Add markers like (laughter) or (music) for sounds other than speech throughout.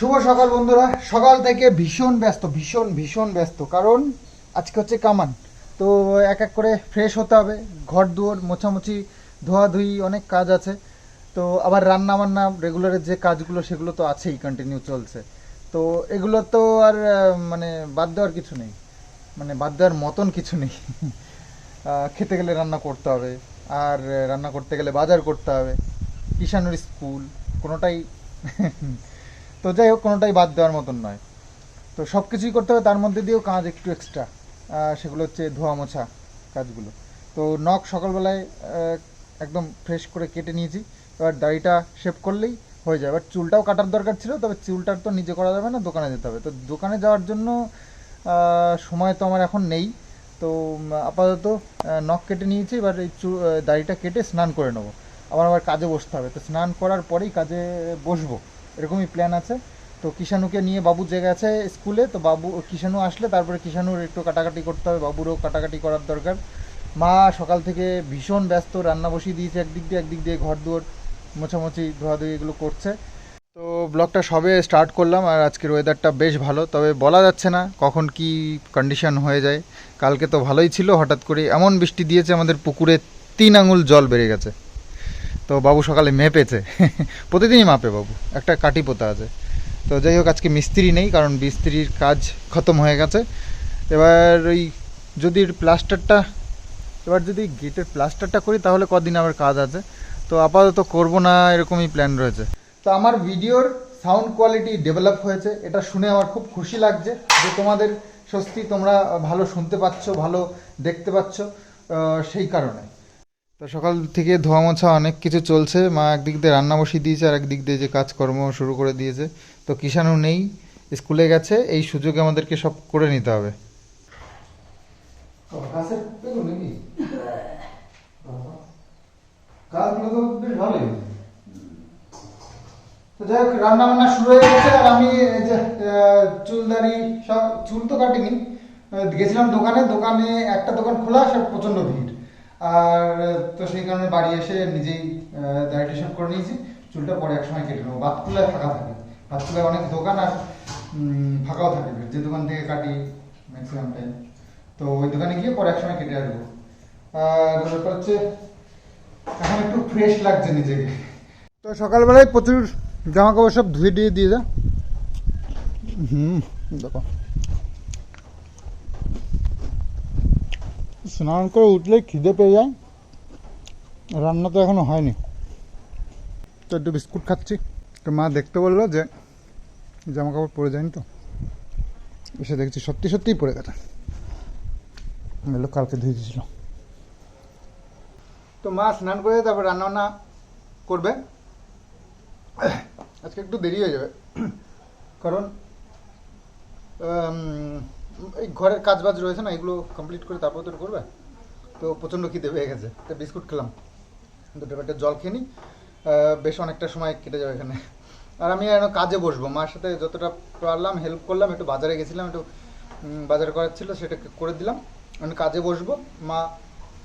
শুভ সকাল বন্ধুরা। সকাল থেকে ভীষণ ব্যস্ত, ভীষণ ভীষণ ব্যস্ত। কারণ আজকে হচ্ছে কামান। তো এক এক করে ফ্রেশ হতে হবে ঘর দুয়ার মোছামুছি, ধোয়াধুয়ি, অনেক কাজ আছে। তো আবার রান্না বান্না রেগুলারের যে কাজগুলো, সেগুলো তো আছেই কন্টিনিউ চলছে। তো এগুলো তো আর মানে বাদ দেওয়ার কিছু নেই। মানে বাদ দেওয়ার মতন কিছু নেই। (laughs) খেতে গেলে রান্না করতে হবে। আর, রান্না করতে গেলে বাজার করতে হবে। কিষানুর স্কুল, কোনোটাই (laughs) তো যাই হোক, কোনোটাই বাদ দেওয়ার মতন নয়। তো সব কিছুই করতে হবে, তার মধ্যে দিয়েও কাজ একটু এক্সট্রা সেগুলো হচ্ছে ধোয়া মোছা কাজগুলো। তো নখ সকালবেলায় একদম ফ্রেশ করে কেটে নিয়েছি। এবার দাড়িটা শেভ করলেই হয়ে যায়। এবার চুলটাও কাটার দরকার ছিল, তবে চুলটার তো নিজে করা যাবে না, দোকানে যেতে হবে। তো দোকানে যাওয়ার জন্য সময় তো আমার এখন নেই। তো আপাতত নখ কেটে নিয়েছি, এবার এই চু দাড়িটা কেটে স্নান করে নেব। আবার আবার কাজে বসতে হবে। তো স্নান করার পরেই কাজে বসবো। এরকমই প্ল্যান আছে। তো কিষাণুকে নিয়ে বাবু জেগে আছে স্কুলে তো বাবু, কিষাণু আসলে তারপরে কিষাণুর একটু কাটাকাটি করতে হবে, বাবুরও কাটাকাটি করার দরকার। মা সকাল থেকে ভীষণ ব্যস্ত, রান্না বসিয়ে দিয়েছে একদিক দিয়ে একদিক দিয়ে ঘর দুয়ার, মোছামুছি, ধোয়াধুয়ি এগুলো করছে। তো ব্লগটা সবে স্টার্ট করলাম আর আজকের ওয়েদারটা বেশ ভালো, তবে বলা যাচ্ছে না কখন কি কন্ডিশন হয়ে যায়। কালকে তো ভালোই ছিল, হঠাৎ করে এমন বৃষ্টি দিয়েছে আমাদের পুকুরে তিন আঙুল জল বেড়ে গেছে। তো বাবু সকালে মেপেছে। (laughs) প্রতিদিনই মাপে বাবু, একটা কাটি পোতা আছে। তো যাই হোক, আজকে মিস্ত্রি নেই, কারণ মিস্ত্রির কাজ খতম হয়ে গেছে। এবার ওই যদি প্লাস্টারটা, এবার যদি গেটের প্লাস্টারটা করি, তাহলে কদিন আবার কাজ আছে। তো আপাতত করব না, এরকমই প্ল্যান রয়েছে। তো আমার ভিডিওর সাউন্ড কোয়ালিটি ডেভেলপ হয়েছে, এটা শুনে আমার খুব খুশি লাগছে যে তোমাদের স্বস্তি, তোমরা ভালো শুনতে পাচ্ছ, ভালো দেখতে পাচ্ছ সেই কারণে। তো সকাল থেকে ধোয়া মোছা অনেক কিছু চলছে। মা একদিক দিয়ে রান্না বসিয়ে দিয়েছে আর একদিক দিয়ে যে কাজকর্ম শুরু করে দিয়েছে। তো কিষাণু নেই স্কুলে গেছে এই সুযোগে আমাদেরকে সব করে নিতে হবে। যাই হোক রান্না বান্না শুরু হয়ে গেছে আর আমি আহ, সব চুল তো কাটিনি। গেছিলাম দোকানে দোকানে একটা দোকান খোলা সব প্রচণ্ড ভিড়। আর তো সেই কারণে বাড়ি এসে নিজেই সব করে নিয়েছি। চুলটা পরে এক সময় কেটে নেব। বাতকুলায় ফাঁকা থাকে। বাতকুলায় অনেক দোকান আর ফাঁকাও থাকে। যে দোকান থেকে কাটি ম্যাক্সিমাম টাইম তো ওই দোকানে গিয়ে পরে এক সময় কেটে আসব। আর, ব্যাপার হচ্ছে, এখন একটু ফ্রেশ লাগছে নিজেকে। তো সকালবেলায় প্রচুর জামা কাপড় সব ধুয়ে দিয়ে দিয়ে যা। হুম, দেখো। স্নান করে উঠলে খিদে পেয়ে যায়। রান্না তো এখনও হয়নি। তো একটু বিস্কুট খাচ্ছি। তো মা দেখতে বলল যে জামা কাপড় পরে যায়নি তো? এসে দেখছি সত্যি সত্যিই পড়ে গেছে। এগুলো কালকে ধুয়ে দিয়েছিল। তো মা স্নান করে তারপর রান্না করবে। আজকে একটু দেরি হয়ে যাবে। কারণ এই ঘরের কাজ বাজ রয়েছে না, এগুলো কমপ্লিট করে তারপর তো করবে? তো প্রচণ্ড খিদে পেয়ে গেছে। তো বিস্কুট খেলাম। দুটো একটা জল খেয়ে নিই বেশ অনেকটা সময় কেটে যাবে এখানে। আর আমি এখন কাজে বসবো। মার সাথে যতটা পারলাম হেল্প করলাম, একটু বাজারে গেছিলাম, একটু বাজার করার ছিল, সেটা করে দিলাম। আমি কাজে বসবো। মা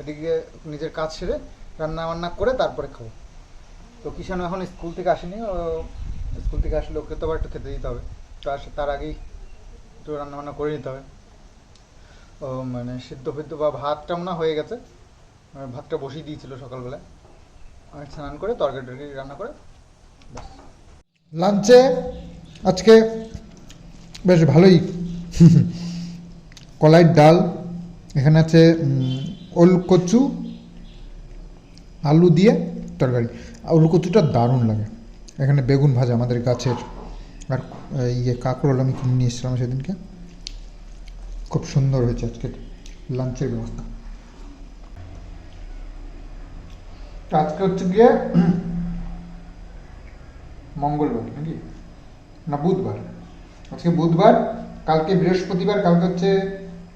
এদিকে নিজের কাজ সেরে রান্না বান্না করে তারপরে খাব। তো কিষাণ এখন স্কুল থেকে আসেনি। স্কুল থেকে আসলে ওকে তো আবার একটু খেতে দিতে হবে। তার তার আগেই একটু রান্না বান্না করে নিতে হবে। ও মানে সিদ্ধ ফিদ্ধ বা ভাতটা মনে হয় হয়ে গেছে। মানে ভাতটা বসিয়ে দিয়েছিল সকালবেলায়। আমি স্নান করে তরকারি টরকারি রান্না করে লাঞ্চে আজকে বেশ ভালোই। কলাইয়ের ডাল, এখানে আছে ওল কচু আলু দিয়ে তরকারি। ওল কচুটা দারুণ লাগে। এখানে বেগুন ভাজা আমাদের গাছের আর ইয়ে কাঁকরোল আমি কিনে নিয়ে এসেছিলাম সেদিনকে, খুব সুন্দর হয়েছে আজকে লাঞ্চের ব্যবস্থা। আজকে হচ্ছে গিয়ে (clears throat) মঙ্গলবার নাকি? না, বুধবার। আজকে বুধবার, কালকে বৃহস্পতিবার, কালকে হচ্ছে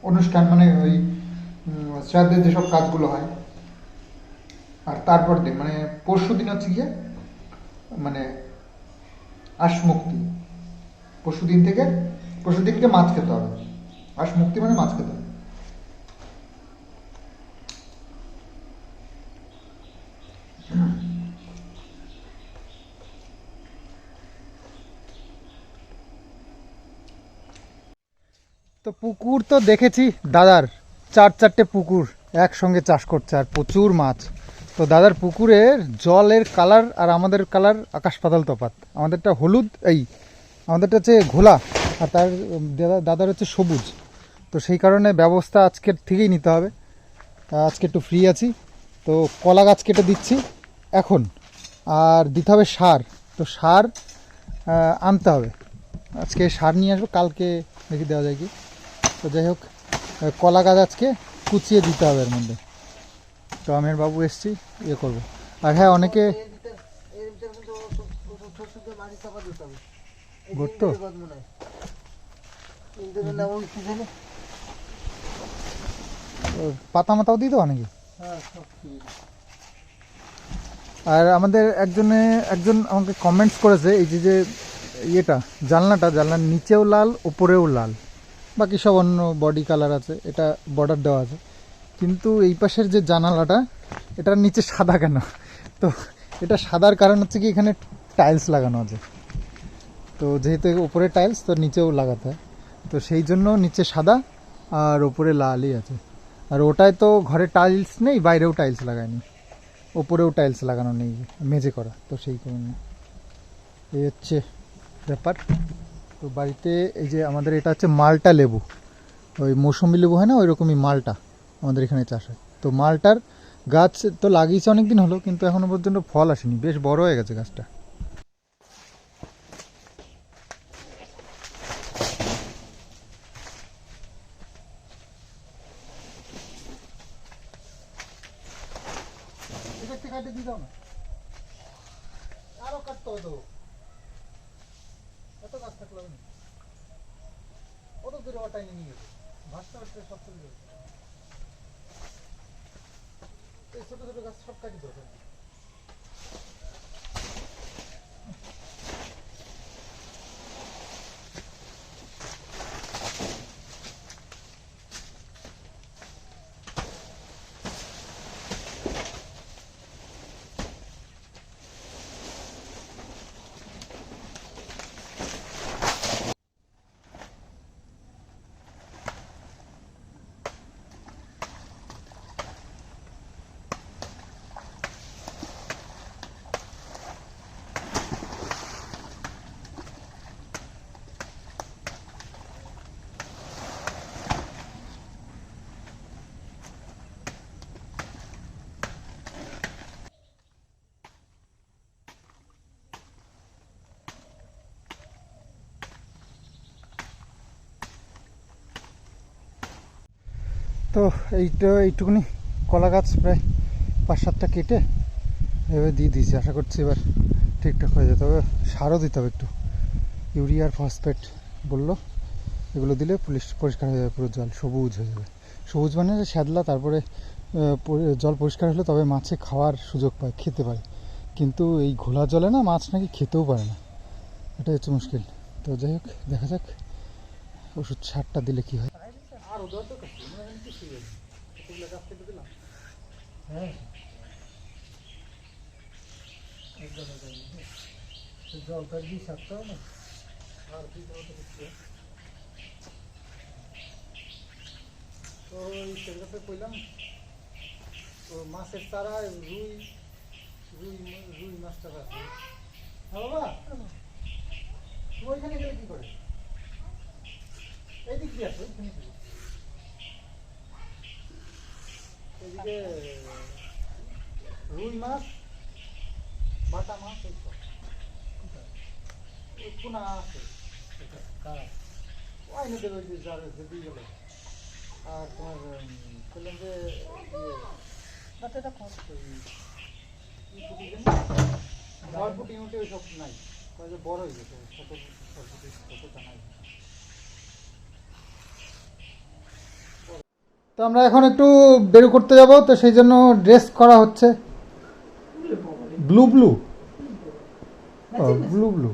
অনুষ্ঠান মানে ওই শ্রাদ্ধের যেসব কাজগুলো হয়, আর তারপর দিন মানে পরশু দিন হচ্ছে গিয়ে মানে আশ মুক্তি পরশু দিন থেকে পরশু দিনকে মাছ খেতে হবে। আর মুক্তি মানে মাছ খেতে হবে। তো পুকুর তো দেখেছি, দাদার চার চারটে পুকুর একসঙ্গে চাষ করছে আর প্রচুর মাছ। তো দাদার পুকুরের জলের কালার আর আমাদের কালার আকাশ পাতাল তফাত আমাদেরটা হলুদ, এই আমাদেরটা হচ্ছে ঘোলা আর তার দাদা- দাদার হচ্ছে সবুজ তো সেই কারণে ব্যবস্থা আজকের থেকেই নিতে হবে আজকে একটু ফ্রি আছি তো কলা গাছ কেটে দিচ্ছি এখন আর দিতে হবে সার তো সার আনতে হবে আজকে সার নিয়ে আসব কালকে দেখি দেওয়া যায় কি তো যাই হোক কলা গাছ আজকে কুচিয়ে দিতে হবে এর মধ্যে তো আমের বাবু এসছি ইয়ে করব আর হ্যাঁ অনেকে গর্ত? পাতা মাতাও দিই তো অনেকে আর আমাদের একজনে, একজন আমাকে কমেন্টস করেছে, এই যে যে ইয়েটা, জানলাটা, জানলার নিচেও লাল, উপরেও লাল। বাকি সব অন্য বডি কালার আছে, এটা বর্ডার দেওয়া আছে। কিন্তু এই পাশের যে জানালাটা, এটার নিচে সাদা কেন? তো এটা সাদার কারণ হচ্ছে কি, এখানে টাইলস লাগানো আছে। তো যেহেতু উপরে টাইলস তো নিচেও লাগাতে হয়। তো সেই জন্য নিচে সাদা আর ওপরে লালই আছে। আর ওটায় তো ঘরে টাইলস নেই, বাইরেও টাইলস লাগায়নি। ওপরেও টাইলস লাগানো নেই, মেঝে করা, তো সেই কারণে। এই হচ্ছে ব্যাপার। তো বাড়িতে এই যে আমাদের এটা হচ্ছে মালটা লেবু। ওই মৌসুমি লেবু হয় না ওই রকমই মালটা আমাদের এখানে চাষ হয়। তো মালটার গাছ তো লাগিয়েছে অনেক দিন হলো, কিন্তু এখনও পর্যন্ত ফল আসেনি। বেশ বড় হয়ে গেছে গাছটা কাটে দিয়ে দাও না আরও কাটতে হবে তো এত গাছ থাকলে হবে না কত দূরে ওটাই নিয়ে গেছে ভাসতে ভাসতে সব চলে যাবে এই ছোট ছোট গাছ সব কাটি দরকার তো এইটা এইটুকুনি কলা গাছ প্রায় পাঁচ সাতটা কেটে এভাবে দিয়ে দিয়েছি। আশা করছি এবার ঠিকঠাক হয়ে যাবে তবে সারও দিতে হবে একটু। ইউরিয়া আর ফসফেট বলল। এগুলো দিলে পুলিশ পরিষ্কার হয়ে যাবে, পুরো জল সবুজ হয়ে যাবে। সবুজ মানে শ্যাদলা, তারপরে জল পরিষ্কার হলে তবে মাছে খাওয়ার সুযোগ পায়, খেতে পারে। কিন্তু এই ঘোলা জলে না মাছ নাকি খেতেও পারে না। এটাই হচ্ছে মুশকিল। তো যাই হোক, দেখা যাক ওষুধ সারটা দিলে কি হয়। হ্যাঁ। জলটা দিয়ে সারতে হবে আর কি তো ওই সেগুলোতে কইলাম তো মাছের চারা রুই রুই রুই মাছটা আছে। হ্যাঁ বাবা। তুমি ওইখানে গেলে কি করে? এইদিক দিয়ে আসো ওইখানে কি? এদিকে রুই মাছ বাটা মাছ এইসব পোনা আছে। এটা, কারা? ওই না দেবে যে যার দিয়ে আর তোমার বললাম যে ইয়ে বাটাটা কত? ওই কি বড় উঠে ওইসব নাই। বড় হয়ে গেছে ছোট ছোট নাই। তো আমরা এখন একটু বের করতে যাব তো সেই জন্য ড্রেস করা হচ্ছে। ব্লু ব্লু ব্লু ব্লু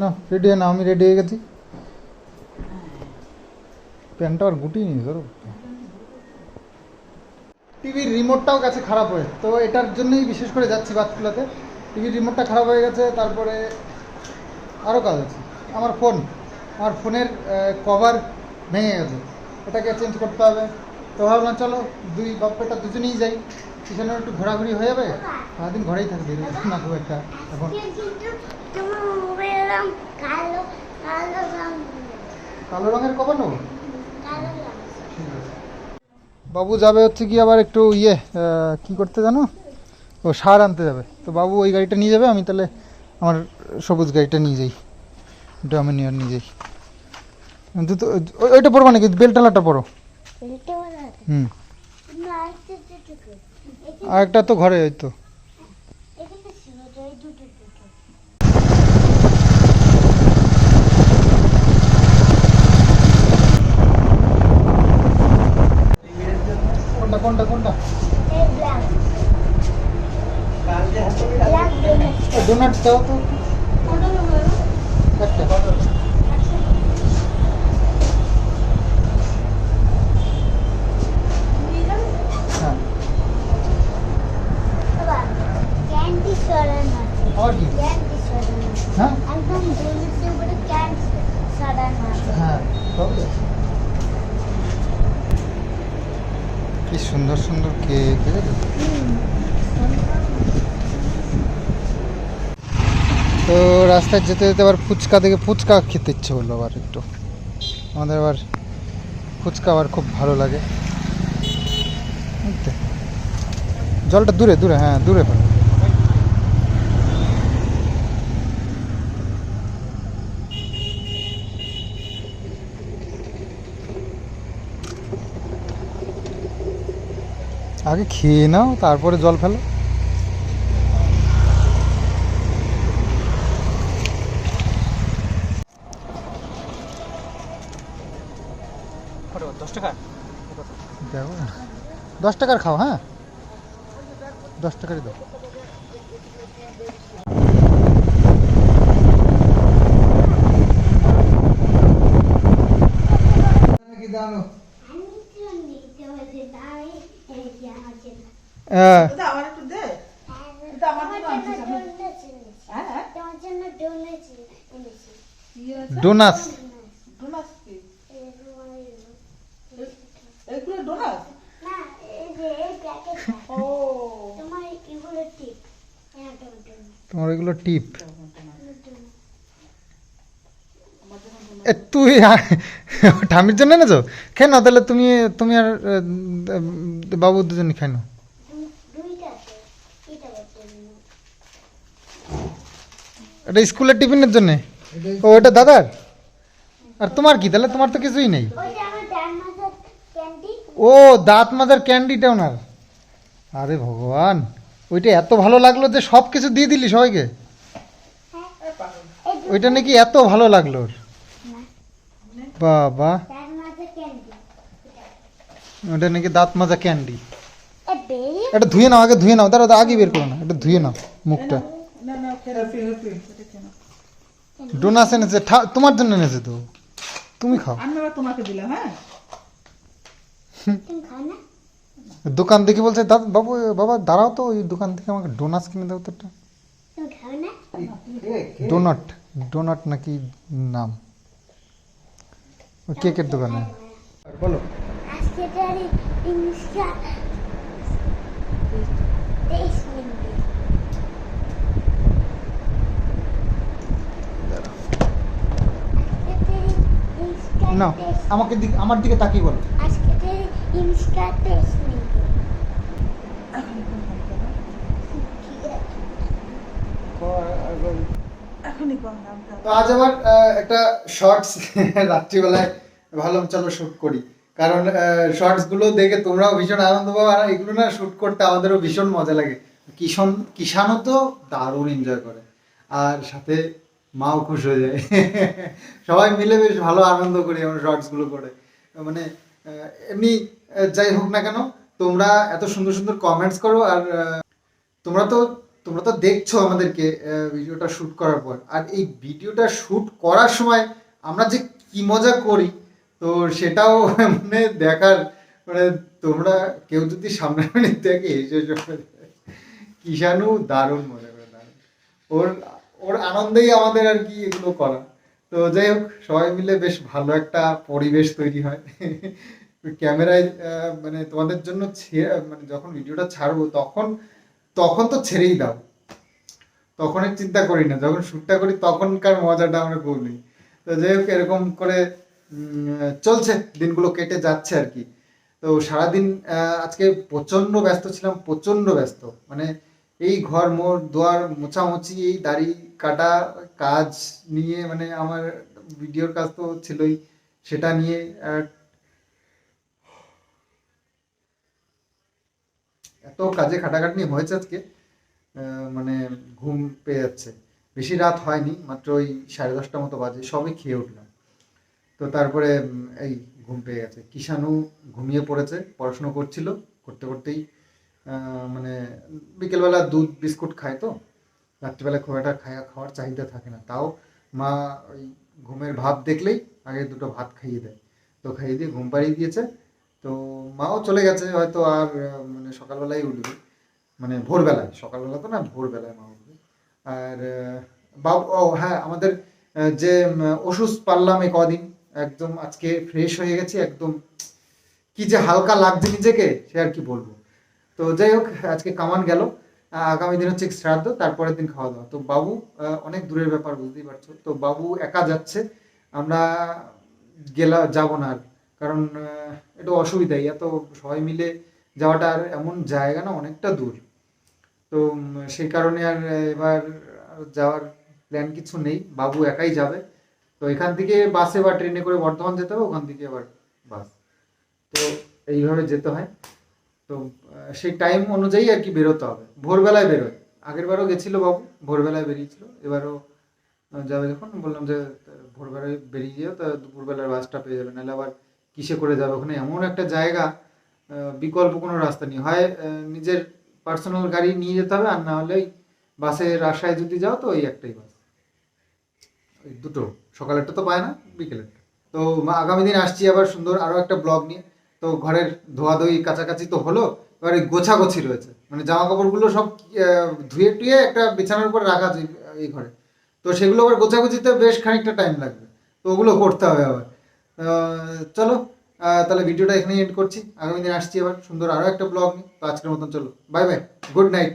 না রেডি না আমি রেডি হয়ে গেছি। প্যান্টটা আর গুটিয়ে নিয়ে ধরো। টিভির রিমোটটাও গেছে খারাপ হয়ে তো এটার জন্যই বিশেষ করে যাচ্ছি বাতকুলাতে টিভির রিমোটটা খারাপ হয়ে গেছে তারপরে আরও কাজ আছে। আমার ফোন আমার ফোনের কভার ভেঙে গেছে। এটাকে চেঞ্জ করতে হবে। তো ভাবলাম, চলো দুই বাপ্পাটা দুজনেই যাই। পিছনে একটু ঘোরাঘুরি হয়ে যাবে? সারাদিন ঘরেই থাকবে না, খুব একটা এখন। কালো রঙের কভার নেব বাবু যাবে হচ্ছে কি আবার একটু ইয়ে কি করতে জানো? ও সার আনতে যাবে। তো বাবু ওই গাড়িটা নিয়ে যাবে, আমি তাহলে আমার সবুজ গাড়িটা নিয়ে যাই। ডমিনিয়র নিয়ে যাই। দুটো ওই- ওইটা পরবো নাকি? বেলটালাটা পরো। হুম। আর একটা তো ঘরে ওই তো। কোনটা কোনটা কোনটা? ডোনাট। দাও তো। একটা হ্যাঁ বাবা ক্যান্ডি সরানো আছে আবার কি ক্যান্ডি সরানো আছে হ্যাঁ একদম ডোনাটের উপরে ক্যান্ডি সরানো আছে হ্যাঁ সবই আছে। কি সুন্দর সুন্দর কেক ঠিক আছে তো রাস্তায় যেতে যেতে আবার ফুচকা থেকে ফুচকা খেতে ইচ্ছে হলো আবার একটু। আমাদের আবার ফুচকা আবার খুব ভালো লাগে। জলটা দূরে দূরে হ্যাঁ দূরে ফেলো। আগে খেয়ে নাও, তারপরে জল ফেলো দশ টাকা দেখো না। দশ টাকার খাও হ্যাঁ দশ টাকারই দাও আমি তো নিতে হচ্ছে তাই এই যে আমার জন্য হ্যাঁ, এটা আমার একটু দে এটা আমার আমার জন্য জন্য আনছিস আমি। ডোনাট এনেছি হ্যাঁ হ্যাঁ তোমার জন্য ডোনাট এনেছি কি আছে ডোনাস ডোনাস কি এই তোমার এগুলো। এগুলো ডোনাস না এই যে এই প্যাকেটটা ও তোমার এগুলো ঠিক হ্যাঁ তোমার এগুলো টিপ। তুই (laughs) ঠামির জন্য এনেছো? খেয়ে নাও তাহলে তুমি তুমি আর বাবু দুজনই খাই আছে এটা স্কুলের টিফিনের জন্য? ও এটা দাদার? আর তোমার কি? তাহলে তোমার তো কিছুই নেই। ও দাঁত মাজার ক্যান্ডিটা ওনার। আরে ভগবান। ওইটা এত ভালো লাগল যে সব কিছু দিয়ে দিলি সবাইকে? ওইটা নাকি এত ভালো লাগল বাবা। ওটা নাকি দাঁত মাজা ক্যান্ডি। এটা ধুয়ে নাও আগে ধুয়ে নাও দাঁড়া আগে বের করো না এটা ধুয়ে নাও মুখটা। ডোনাস এনেছে তোমার জন্য এনেছে তো। তুমি খাও। আমি তোমাকে দিলাম হ্যাঁ? তুমি খাও না দোকান দেখে বলছে দাদা বাবু বাবা দাঁড়াও তো ওই দোকান থেকে আমাকে ডোনাস কিনে দাও তো একটা। ডোনাট ডোনাট নাকি নাম? ওই কেকের দোকানে? বলো। না আমাকে দিক আমার দিকে তাকিয়ে বলো। আজকে ইনস্টা তেইশ তো আজ আবার একটা শর্টস (laughs) রাত্রিবেলায় ভাবলাম চলো শ্যুট করি। কারণ শর্টসগুলো দেখে তোমরাও ভীষণ আনন্দ পাও আর এগুলো না শ্যুট করতে আমাদেরও ভীষণ মজা লাগে। কিষণ কিষানও তো দারুণ এনজয় করে। আর সাথে মাও খুশ হয়ে যায়। (laughs) সবাই মিলে বেশ ভালো আনন্দ করি আমরা শর্টসগুলো করে মানে এমনি যাই হোক না কেন, তোমরা এত সুন্দর সুন্দর কমেন্টস করো আর তোমরা তো তোমরা তো দেখছ আমাদেরকে ভিডিওটা শুট করার পর। আর এই ভিডিওটা শুট করার সময় আমরা যে কি মজা করি, তো সেটাও মানে দেখার মানে তোমরা কেউ যদি সামনে মানে দেখে এসে কিষানু দারুণ মজা করে দারুণ। ওর ওর আনন্দেই আমাদের আর কি এগুলো করা। তো যাই হোক, সবাই মিলে বেশ ভালো একটা পরিবেশ তৈরি হয়। (laughs) ক্যামেরায় মানে তোমাদের জন্য মানে যখন ভিডিওটা ছাড়বো, তখন তখন তো ছেড়েই দাও। তখন চিন্তা করি না। যখন শ্যুটটা করি, তখনকার মজাটা আমরা বলি তো যাই হোক, এরকম করে চলছে। দিনগুলো কেটে যাচ্ছে আর কি। তো সারাদিন আজকে প্রচণ্ড ব্যস্ত ছিলাম প্রচণ্ড ব্যস্ত। মানে এই ঘর মোর দুয়ার, মোছামুছি, এই দাড়ি কাটা কাজ নিয়ে মানে আমার ভিডিওর কাজ তো ছিলই। সেটা নিয়ে আর এত কাজে খাটাখাটনি হয়েছে আজকে মানে ঘুম পেয়ে যাচ্ছে। বেশি রাত হয়নি, মাত্র ওই সাড়ে দশটা মতো বাজে, সবই খেয়ে উঠলাম। তো তারপরে এই ঘুম পেয়ে গেছে। কিষানু ঘুমিয়ে পড়েছে, পড়াশুনো করছিল, করতে করতেই মানে বিকেলবেলা দুধ, বিস্কুট খায় তো, রাত্রিবেলা খুব একটা খাওয়া খাওয়ার চাহিদা থাকে না। তাও মা ওই ঘুমের ভাব দেখলেই আগে দুটো ভাত খাইয়ে দেয়। তো খাইয়ে দিয়ে ঘুম পাড়িয়ে দিয়েছে। তো মাও চলে গেছে, হয়তো আর মানে সকালবেলায় উঠবে। মানে ভোরবেলায়, সকালবেলা তো না, ভোরবেলায় মা উঠবে। আর বাবু, ও হ্যাঁ আমাদের যে ওষুধ পারলাম এই কদিন, একদম আজকে ফ্রেশ হয়ে গেছি, একদম কি যে হালকা লাগছে নিজেকে, সে আর কি বলব। তো যাই হোক, আজকে কামান গেল আগামী দিন হচ্ছে শ্রাদ্ধ, তারপরের দিন খাওয়া দাওয়া। তো বাবু অনেক দূরের ব্যাপার, বুঝতেই পারছ। তো বাবু একা যাচ্ছে, আমরা গেলা, যাব না আর কারণ একটু অসুবিধাই। এত সবাই মিলে যাওয়াটা আর এমন জায়গা না, অনেকটা দূর। তো সেই কারণে আর এবার যাওয়ার প্ল্যান কিছু নেই। বাবু একাই যাবে। তো এখান থেকে বাসে বা ট্রেনে করে বর্ধমান যেতে হবে, ওখান থেকে আবার বাস। তো এইভাবে যেতে হয়। তো সেই টাইম অনুযায়ী আর কি বেরোতে হবে। ভোরবেলায় বেরোয়। আগের বারও গেছিল বাবু, ভোরবেলায় বেরিয়েছিল। এবারও যাবে যখন। বললাম যে ভোরবেলায় বেরিয়ে যেও, তা দুপুরবেলার বাসটা পেয়ে যাবে। নাহলে আবার কিসে করে যাবে? ওখানে এমন একটা জায়গা বিকল্প কোনো রাস্তা নেই। হয় নিজের পার্সোনাল গাড়ি নিয়ে যেতে হবে, আর না হলে ওই বাসের যদি যাও তো ওই একটাই বাস ওই দুটো। সকালেরটা তো পায় না বিকেলেরটা তো আগামী দিন আসছি আবার সুন্দর আরও একটা ব্লগ নিয়ে। তো ঘরের ধোয়াধুয়ি কাছাকাছি তো হলো, এবার এই গোছাগোছি রয়েছে। মানে জামা কাপড়গুলো সব ধুয়ে টুয়ে একটা বিছানার উপর রাখা এই- ঘরে। তো সেগুলো আবার গোছাগুছিতে বেশ খানিকটা টাইম লাগবে। তো ওগুলো করতে হবে আবার। চলো তাহলে ভিডিওটা এখানেই এন্ড করছি। আগামী দিন আসছি আবার সুন্দর আরও একটা ব্লগ নিয়ে। তো আজকের মতন চলো বাই বাই গুড নাইট